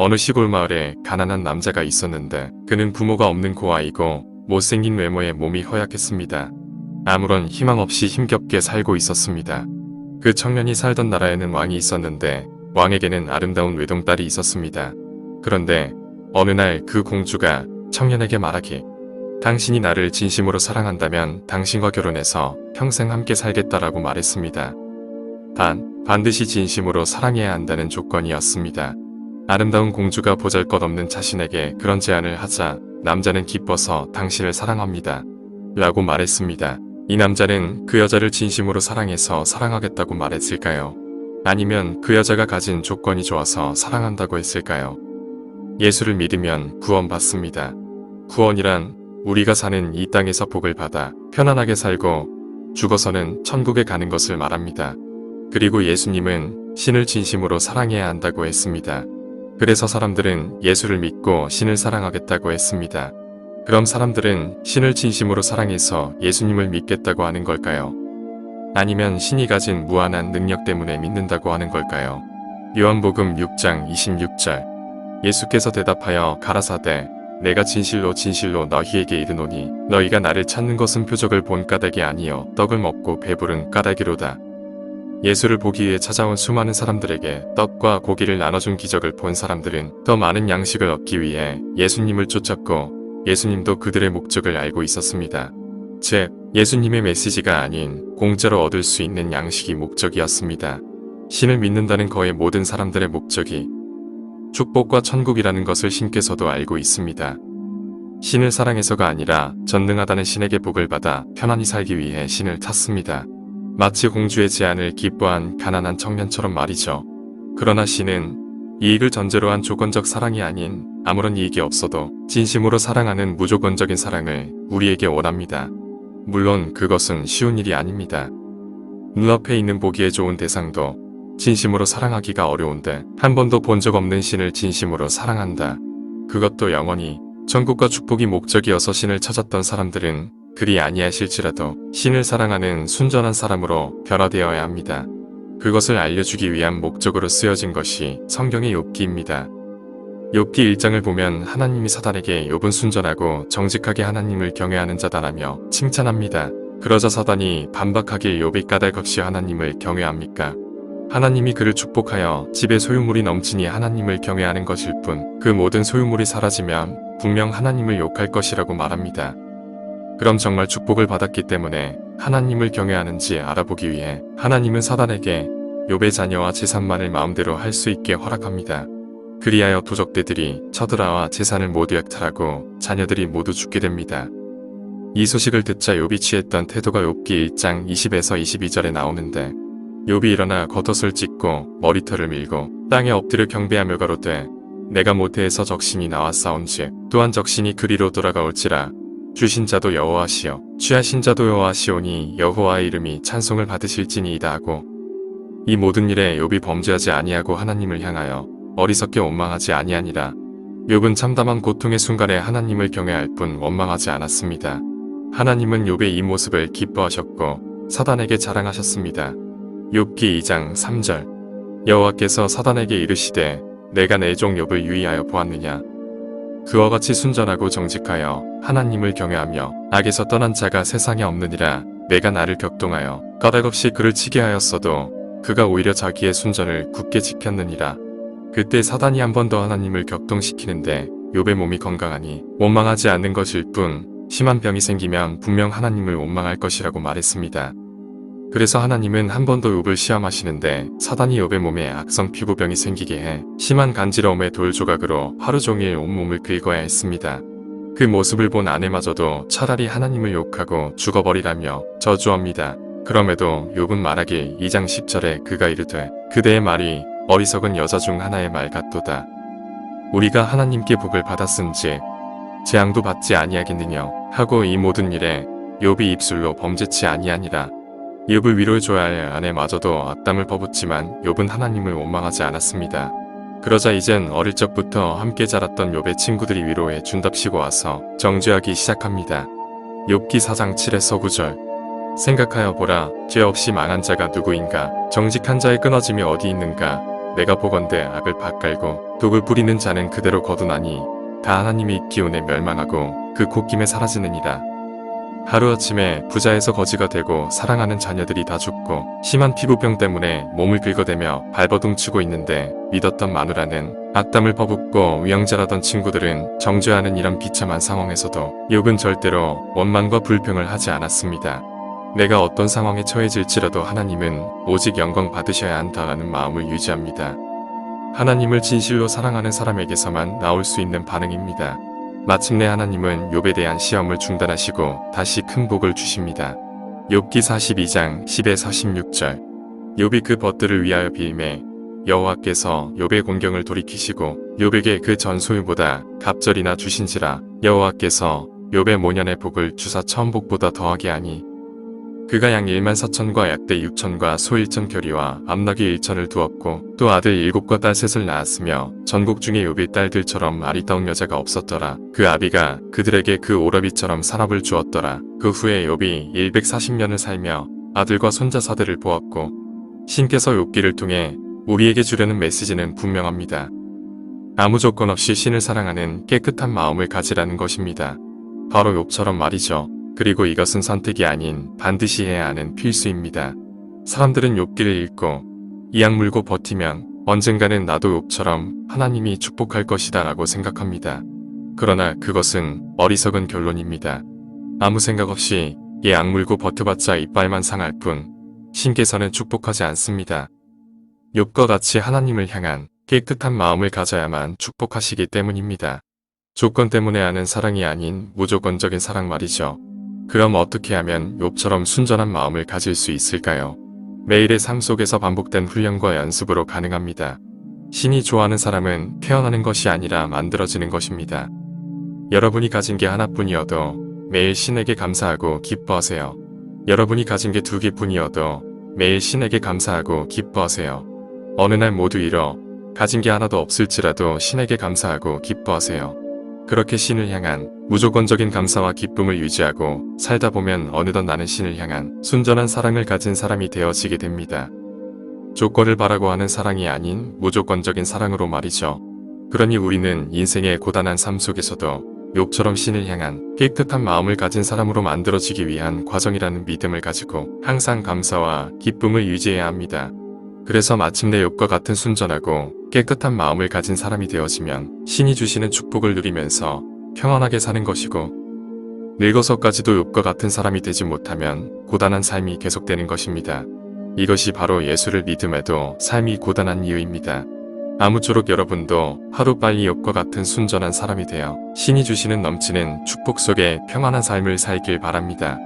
어느 시골 마을에 가난한 남자가 있었는데 그는 부모가 없는 고아이고 못생긴 외모에 몸이 허약했습니다. 아무런 희망 없이 힘겹게 살고 있었습니다. 그 청년이 살던 나라에는 왕이 있었는데 왕에게는 아름다운 외동딸이 있었습니다. 그런데 어느 날 그 공주가 청년에게 말하기 당신이 나를 진심으로 사랑한다면 당신과 결혼해서 평생 함께 살겠다라고 말했습니다. 단, 반드시 진심으로 사랑해야 한다는 조건이었습니다. 아름다운 공주가 보잘것없는 자신에게 그런 제안을 하자 남자는 기뻐서 당신을 사랑합니다. 라고 말했습니다. 이 남자는 그 여자를 진심으로 사랑해서 사랑하겠다고 말했을까요? 아니면 그 여자가 가진 조건이 좋아서 사랑한다고 했을까요? 예수를 믿으면 구원받습니다. 구원이란 우리가 사는 이 땅에서 복을 받아 편안하게 살고 죽어서는 천국에 가는 것을 말합니다. 그리고 예수님은 신을 진심으로 사랑해야 한다고 했습니다. 그래서 사람들은 예수를 믿고 신을 사랑하겠다고 했습니다. 그럼 사람들은 신을 진심으로 사랑해서 예수님을 믿겠다고 하는 걸까요? 아니면 신이 가진 무한한 능력 때문에 믿는다고 하는 걸까요? 요한복음 6장 26절 예수께서 대답하여 가라사대 내가 진실로 진실로 너희에게 이르노니 너희가 나를 찾는 것은 표적을 본 까닭이 아니요 떡을 먹고 배부른 까닭이로다. 예수를 보기 위해 찾아온 수많은 사람들에게 떡과 고기를 나눠준 기적을 본 사람들은 더 많은 양식을 얻기 위해 예수님을 쫓았고 예수님도 그들의 목적을 알고 있었습니다. 즉, 예수님의 메시지가 아닌 공짜로 얻을 수 있는 양식이 목적이었습니다. 신을 믿는다는 거의 모든 사람들의 목적이 축복과 천국이라는 것을 신께서도 알고 있습니다. 신을 사랑해서가 아니라 전능하다는 신에게 복을 받아 편안히 살기 위해 신을 찾습니다. 마치 공주의 제안을 기뻐한 가난한 청년처럼 말이죠. 그러나 신은 이익을 전제로 한 조건적 사랑이 아닌 아무런 이익이 없어도 진심으로 사랑하는 무조건적인 사랑을 우리에게 원합니다. 물론 그것은 쉬운 일이 아닙니다. 눈앞에 있는 보기에 좋은 대상도 진심으로 사랑하기가 어려운데 한 번도 본 적 없는 신을 진심으로 사랑한다. 그것도 영원히 천국과 축복이 목적이어서 신을 찾았던 사람들은 그리 아니하실지라도 신을 사랑하는 순전한 사람으로 변화되어야 합니다. 그것을 알려주기 위한 목적으로 쓰여진 것이 성경의 욥기입니다. 욥기 1장을 보면 하나님이 사단에게 욥은 순전하고 정직하게 하나님을 경외하는 자다라며 칭찬합니다. 그러자 사단이 반박하길 욥이 까닭없이 하나님을 경외합니까? 하나님이 그를 축복하여 집에 소유물이 넘치니 하나님을 경외하는 것일 뿐 그 모든 소유물이 사라지면 분명 하나님을 욕할 것이라고 말합니다. 그럼 정말 축복을 받았기 때문에 하나님을 경외하는지 알아보기 위해 하나님은 사단에게 욥의 자녀와 재산만을 마음대로 할 수 있게 허락합니다. 그리하여 도적대들이 쳐들어와 재산을 모두 약탈하고 자녀들이 모두 죽게 됩니다. 이 소식을 듣자 욥이 취했던 태도가 욥기 1장 20에서 22절에 나오는데 욥이 일어나 겉옷을 찢고 머리털을 밀고 땅에 엎드려 경배하며 가로되 내가 모태에서 적신이 나왔사온즉 또한 적신이 그리로 돌아가올지라 주신 자도 여호와시요 취하신 자도 여호와시오니 여호와의 이름이 찬송을 받으실지니이다 하고 이 모든 일에 욥이 범죄하지 아니하고 하나님을 향하여 어리석게 원망하지 아니하니라 욥은 참담한 고통의 순간에 하나님을 경외할 뿐 원망하지 않았습니다. 하나님은 욥의 이 모습을 기뻐하셨고 사단에게 자랑하셨습니다. 욥기 2장 3절 여호와께서 사단에게 이르시되 내가 내 종 욥을 유의하여 보았느냐 그와 같이 순전하고 정직하여 하나님을 경외하며 악에서 떠난 자가 세상에 없느니라 내가 나를 격동하여 까닭없이 그를 치게 하였어도 그가 오히려 자기의 순전을 굳게 지켰느니라 그때 사단이 한 번 더 하나님을 격동시키는데 욥의 몸이 건강하니 원망하지 않는 것일 뿐 심한 병이 생기면 분명 하나님을 원망할 것이라고 말했습니다. 그래서 하나님은 한 번 더 욥을 시험하시는데 사단이 욥의 몸에 악성 피부병이 생기게 해 심한 간지러움의 돌 조각으로 하루 종일 온몸을 긁어야 했습니다. 그 모습을 본 아내마저도 차라리 하나님을 욕하고 죽어버리라며 저주합니다. 그럼에도 욥은 말하길 2장 10절에 그가 이르되 그대의 말이 어리석은 여자 중 하나의 말 같도다. 우리가 하나님께 복을 받았은지 재앙도 받지 아니하겠느냐 하고 이 모든 일에 욥이 입술로 범죄치 아니하니라. 욥을 위로해줘야 할 아내마저도 악담을 퍼붓지만 욥은 하나님을 원망하지 않았습니다. 그러자 이젠 어릴 적부터 함께 자랐던 욥의 친구들이 위로해 준답시고 와서 정죄하기 시작합니다. 욥기 4장 7에서 9절 생각하여 보라 죄 없이 망한 자가 누구인가 정직한 자의 끊어짐이 어디 있는가 내가 보건대 악을 밭갈고 독을 뿌리는 자는 그대로 거두나니 다 하나님의 기운에 멸망하고 그 콧김에 사라지느니라. 하루아침에 부자에서 거지가 되고 사랑하는 자녀들이 다 죽고 심한 피부병 때문에 몸을 긁어대며 발버둥치고 있는데 믿었던 마누라는 악담을 퍼붓고 위영자라던 친구들은 정죄하는 이런 비참한 상황에서도 욕은 절대로 원망과 불평을 하지 않았습니다. 내가 어떤 상황에 처해질지라도 하나님은 오직 영광 받으셔야 한다라는 마음을 유지합니다. 하나님을 진실로 사랑하는 사람에게서만 나올 수 있는 반응입니다. 마침내 하나님은 욥에 대한 시험을 중단하시고 다시 큰 복을 주십니다. 욥기 42장 10에서 16절 욥이 그 벗들을 위하여 빌매 여호와께서 욥의 공경을 돌이키시고 욥에게 그 전소유보다 갑절이나 주신지라 여호와께서 욥의 모년의 복을 주사 천복보다 더하게 하니 그가 양 1만 4천과 약대 6천과 소 1천 결의와 암나귀 1천을 두었고 또 아들 7과 딸 셋을 낳았으며 전국 중에 욥의 딸들처럼 아리따운 여자가 없었더라. 그 아비가 그들에게 그 오라비처럼 산업을 주었더라. 그 후에 욥이 140년을 살며 아들과 손자 사대를 보았고 신께서 욥기를 통해 우리에게 주려는 메시지는 분명합니다. 아무 조건 없이 신을 사랑하는 깨끗한 마음을 가지라는 것입니다. 바로 욥처럼 말이죠. 그리고 이것은 선택이 아닌 반드시 해야 하는 필수입니다. 사람들은 욥기를 읽고 이악 물고 버티면 언젠가는 나도 욥처럼 하나님이 축복할 것이다 라고 생각합니다. 그러나 그것은 어리석은 결론입니다. 아무 생각 없이 이악 물고 버텨봤자 이빨만 상할 뿐 신께서는 축복하지 않습니다. 욥과 같이 하나님을 향한 깨끗한 마음을 가져야만 축복하시기 때문입니다. 조건 때문에 하는 사랑이 아닌 무조건적인 사랑 말이죠. 그럼 어떻게 하면 욥처럼 순전한 마음을 가질 수 있을까요? 매일의 삶 속에서 반복된 훈련과 연습으로 가능합니다. 신이 좋아하는 사람은 태어나는 것이 아니라 만들어지는 것입니다. 여러분이 가진 게 하나뿐이어도 매일 신에게 감사하고 기뻐하세요. 여러분이 가진 게 두 개뿐이어도 매일 신에게 감사하고 기뻐하세요. 어느 날 모두 잃어 가진 게 하나도 없을지라도 신에게 감사하고 기뻐하세요. 그렇게 신을 향한 무조건적인 감사와 기쁨을 유지하고 살다 보면 어느덧 나는 신을 향한 순전한 사랑을 가진 사람이 되어지게 됩니다. 조건을 바라고 하는 사랑이 아닌 무조건적인 사랑으로 말이죠. 그러니 우리는 인생의 고단한 삶 속에서도 욕처럼 신을 향한 깨끗한 마음을 가진 사람으로 만들어지기 위한 과정이라는 믿음을 가지고 항상 감사와 기쁨을 유지해야 합니다. 그래서 마침내 욕과 같은 순전하고 깨끗한 마음을 가진 사람이 되어지면 신이 주시는 축복을 누리면서 평안하게 사는 것이고 늙어서까지도 욕과 같은 사람이 되지 못하면 고단한 삶이 계속되는 것입니다. 이것이 바로 예수를 믿음에도 삶이 고단한 이유입니다. 아무쪼록 여러분도 하루빨리 욕과 같은 순전한 사람이 되어 신이 주시는 넘치는 축복 속에 평안한 삶을 살길 바랍니다.